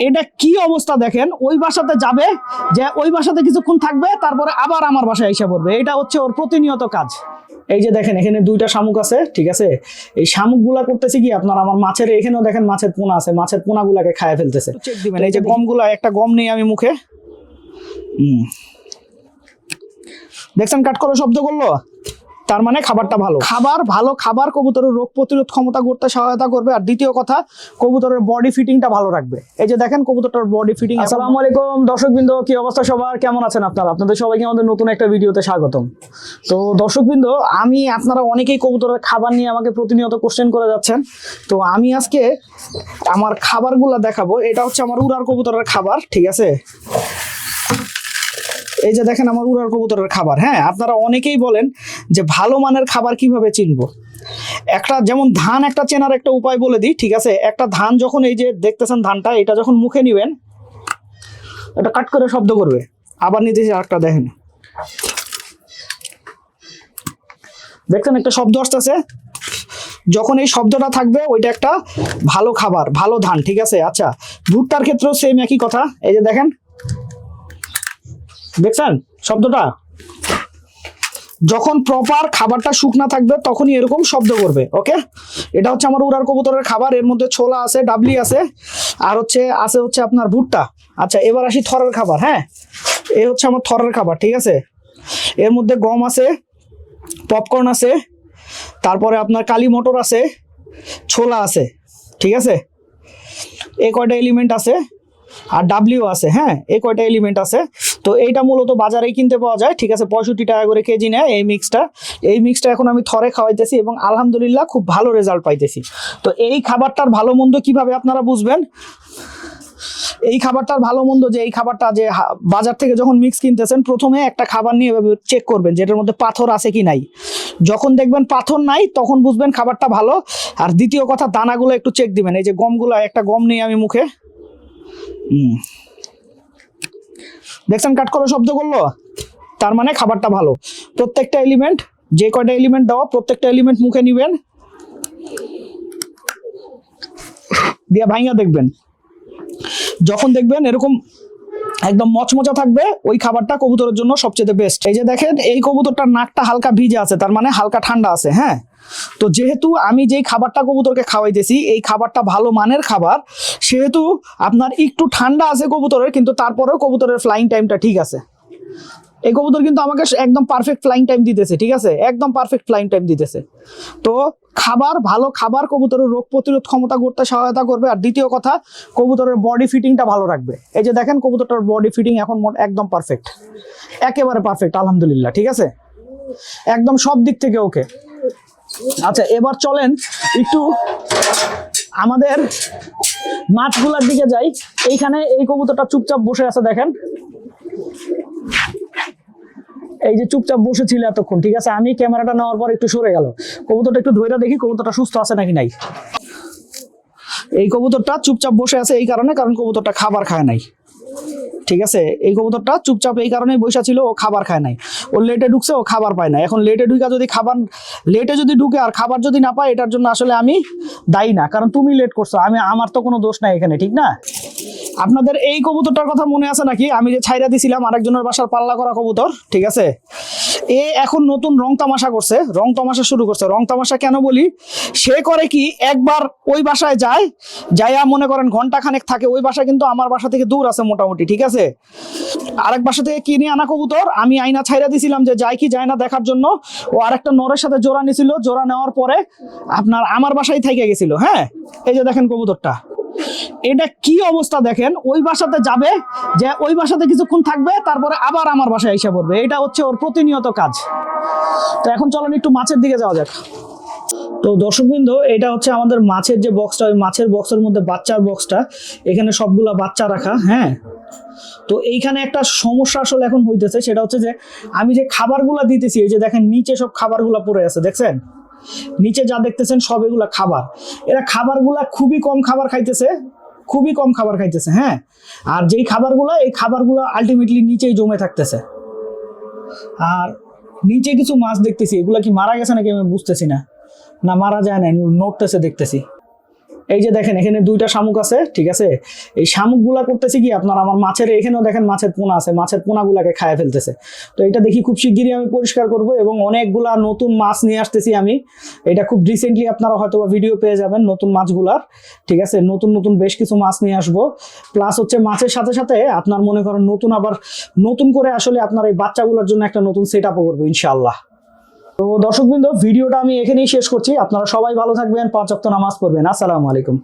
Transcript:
এটা কি অবস্থা দেখেন? ওই বাসাতে যাবে যে ওই বাসাতে কিছুক্ষণ থাকবে তারপরে আবার আমার বাসায় এসে পড়বে। এটা হচ্ছে ওর প্রতিনিয়ত কাজ। এই যে দেখেন এখানে দুইটা শামুক আছে ঠিক আছে? এই শামুকগুলা করতেছে কি আপনার আমার মাছের এখানেও দেখেন মাছের পোনা আছে মাছের পোনা গুলাকে খায় ফেলতেছে এই যে গমগুলা একটা গম নেই আমি মুখে। হুম। দেখছেন কাট করে শব্দ করল? তার মানে খাবারটা ভালো। খাবার ভালো খাবার কবুতরের রোগ প্রতিরোধ ক্ষমতা করতে সহায়তা করবে। আর দ্বিতীয় কথা কবুতরের বডি ফিটিংটা ভালো রাখবে। এই যে দেখেন কবুতরটার বডি ফিটিং আসসালামু আলাইকুম দর্শকবৃন্দ কি অবস্থা সবার? কেমন আছেন আপনারা? আপনাদের সবাইকে আমাদের নতুন একটা ভিডিওতে স্বাগতম। তো দর্শকবৃন্দ আমি আপনারা অনেকেই কবুতরের খাবার নিয়ে আমাকে প্রতিনিয়ত কোশ্চেন করে যাচ্ছেন। তো আমি আজকে আমার খাবারগুলো দেখাবো। এটা হচ্ছে আমার উড়ার কবুতরের খাবার ঠিক আছে? এই যে দেখেন আমার উড়ার কবুতরের খাবার হ্যাঁ? আপনারা অনেকেই বলেন যে ভালো মানের খাবার কীভাবে চিনবো? একটা যেমন ধান একটা চেনার একটা উপায় বলে দিই, ঠিক আছে? একটা ধান যখন এই যে দেখতেছেন ধানটা, এটা যখন মুখে নিবেন, এটা কাট করে শব্দ করবে। আবার নিতেছি আরেকটা দেখেন। দেখছেন একটা শব্দ আসতেছে? যখন এই শব্দটা থাকবে, ওইটা একটা ভালো খাবার, ভালো ধান, ঠিক আছে? আচ্ছা ভুট্টার ক্ষেত্রেও সেম একই কথা। এই যে দেখেন দেখছেন শব্দটা? যখন প্রপার খাবারটা শুকনা থাকবে, তখনই এরকম শব্দ করবে ওকে এটা হচ্ছে আমার উড়ার কবুতরের খাবার, এর মধ্যে ছোলা আছে, ডাবলি আছে, আর হচ্ছে, আছে হচ্ছে আপনার ভুট্টা। আচ্ছা এবার আসি থরের খাবার হ্যাঁ? এ হচ্ছে আমার থরের খাবার, ঠিক আছে? এর মধ্যে গম আছে পপকর্ন আছে, তারপরে আপনার কালি মটর আছে, ছোলা আছে, ঠিক আছে? এ কয়টা এলিমেন্ট আছে? আর ডাবলিও আছে হ্যাঁ? এ কয়টা এলিমেন্ট আছে? তো এইটা মূলত বাজারেই কিনতে পাওয়া যায়। ঠিক আছে, পঁয়ষট্টি টাকা করে কেজি নেয় এই মিক্সটা এই মিক্সটা এখন আমি থরে খাওয়াইতেছি এবং আলহামদুলিল্লাহ খুব ভালো রেজাল্ট পাইতেছি। তো এই খাবারটার ভালো মন্দ কীভাবে আপনারা বুঝবেন? এই খাবারটার ভালো মন্দ যে এই খাবারটা যে বাজার থেকে যখন মিক্স কিনতেছেন, প্রথমে একটা খাবার নিয়ে চেক করবেন যেটার মধ্যে পাথর আছে কি নাই। যখন দেখবেন পাথর নাই, তখন বুঝবেন খাবারটা ভালো। আর দ্বিতীয় কথা, দানাগুলো একটু চেক দিবেন। এই যে গমগুলো, একটা গম নিয়ে আমি মুখে। হুম। দেখছেন কাট করে শব্দ করল? তার মানে খাবারটা ভালো। প্রত্যেকটা এলিমেন্ট যে কয়টা এলিমেন্ট দেওয়া, প্রত্যেকটা এলিমেন্ট মুখে নিবেন। দিয়ে ভাইয়া দেখবেন। যখন দেখবেন এরকম একদম মচমচা থাকবে, ওই খাবারটা কবুতরের জন্য সবচেয়ে বেস্ট এই যে দেখেন, এই কবুতরটার নাকটা হালকা ভিজে আছে, তার মানে হালকা ঠান্ডা আছে হ্যাঁ? তো যেহেতু আমি যেই খাবারটা কবুতরকে খাওয়াইতেছি, এই খাবারটা ভালো মানের খাবার, সেহেতু আপনার একটু ঠান্ডা আছে কবুতরের, কিন্তু তারপরেও কবুতরের ফ্লাইং টাইমটা ঠিক আছে। এই কবুতর কিন্তু আমাকে একদম পারফেক্ট ফ্লাইং টাইম দিতেছে, ঠিক আছে? একদম পারফেক্ট ফ্লাইং টাইম দিতেছে। তো খাবার, ভালো খাবার কবুতরের রোগ প্রতিরোধ ক্ষমতা করতে সহায়তা করবে, আর দ্বিতীয় কথা, কবুতরের বডি ফিটিংটা ভালো রাখবে। এই যে দেখেন, কবুতরটার বডি ফিটিং এখন একদম পারফেক্ট একেবারে পারফেক্ট আলহামদুলিল্লাহ, ঠিক আছে? একদম সব দিক থেকে ওকে আচ্ছা এবার চলেন একটু আমাদের মাছগুলার দিকে যাই। এইখানে এই কবুতরটা চুপচাপ বসে আছে, দেখেন। এই যে চুপচাপ বসেছিল এতক্ষণ, ঠিক আছে? আমি ক্যামেরাটা নেওয়ার পর একটু সরে গেল। কবুতরটা একটু ধৈর্য দেখি, কবুতরটা সুস্থ আছে নাকি নাই। এই কবুতরটা চুপচাপ বসে আছে এই কারণে, কারণ কবুতরটা খাবার খায় নাই। ঠিক আছে? এই কবুতরটা চুপচাপ এই কারণে বসে ছিল, ও খাবার খায় নাই। ও লেটে ঢুকছে, ও খাবার পায় না এখন লেটে ঢুকে যদি খাবার লেটে যদি ঢুকে আর খাবার যদি না পায়, এটার জন্য আসলে আমি দায়ী না। কারণ তুমি লেট করছ, আমি, আমার তো কোনো দোষ নাই এখানে, ঠিক না? আপনাদের এই কবুতরটার কথা মনে আছে নাকি? আমি যে ছাইরা দিছিলাম আরেকজনের বাসার পাল্লা করা কবুতর, ঠিক আছে? এ এখন নতুন রং তামাশা করছে, রং তামাশা শুরু করছে। রং তামাশা কেন বলি? সে করে কি একবার ওই বাসায় যায়, যাইয়া মনে করেন ঘণ্টা খানেক থাকে, ওই বাসা কিন্তু আমার বাসা থেকে দূর আছে মোটামুটি, ঠিক আছে? আরেক বাসা থেকে কিনে আনা কবুতর? আমি আইনা ছাইরা দিছিলাম যে যায় কি যায় না দেখার জন্য। ও আরেকটা নরের সাথে জোড়া নিছিল, জোড়া নেওয়ার পরে আপনার আমার বাসায় থেকে গেছিল হ্যাঁ? এই যে দেখেন কবুতরটা। এটা কি অবস্থা দেখেন? ওই বাসাতে যাবে, যে ওই বাসাতে কিছুক্ষণ থাকবে, তারপরে আবার আমার বাসায় এসে পড়বে। এটা হচ্ছে ওর প্রতিনিয়ত কাজ। তো এখন চলেন একটু মাছের দিকে যাওয়া যাক। তো দর্শকবৃন্দ, এটা হচ্ছে আমাদের মাছের যে বক্সটা ওই মাছের বক্সের মধ্যে বাচ্চার বক্সটা এখানে সবগুলা বাচ্চা রাখা হ্যাঁ? তো এইখানে একটা সমস্যা আসলে এখন হইতেছে, সেটা হচ্ছে যে আমি যে খাবারগুলা দিতেছি, এই যে দেখেন নিচে সব খাবারগুলা পড়ে আছে, দেখছেন? নিচে যা দেখতেছেন সব এগুলা খাবার। এরা খাবারগুলা খুবই কম খাবার খাইতেছে খুবই কম খাবার খাইতেছে হ্যাঁ? আর যেই খাবারগুলো, এই খাবারগুলো আলটিমেটলি নিচেই জমে থাকতেছে। আর নিচে কিছু মাছ দেখতেছি, এগুলা কি মারা গেছে নাকি আমি বুঝতেছি না। না, মারা যায় না নড়তেছে দেখতেছি। এই যে দেখেন, এখানে দুইটা শামুক আছে, ঠিক আছে? এই শামুকগুলা করতেছে কি, আপনার আমার মাছের, এখানেও দেখেন মাছের পোনা আছে, মাছের পোনাগুলাকে খায় ফেলতেছে। তো এটা দেখি খুব শিগগিরই আমি পরিষ্কার করব এবং অনেকগুলা নতুন মাছ নিয়ে আসতেছি আমি। এটা খুব রিসেন্টলি আপনারা হয়তো ভিডিও পেয়ে যাবেন নতুন মাছগুলার, ঠিক আছে? নতুন নতুন বেশ কিছু মাছ নিয়ে আসব। প্লাস হচ্ছে মাছের সাথে সাথে আপনার মনে করেন নতুন আবার নতুন করে আসলে আপনার এই বাচ্চাগুলোর জন্য একটা নতুন সেট আপও করব, ইনশাআল্লাহ। তো দর্শকবৃন্দ, ভিডিওটা আমি এখানেই শেষ করছি। আপনারা সবাই ভালো থাকবেন, পাঁচ অক্ত নামাজ পড়বেন। আসসালামু আলাইকুম।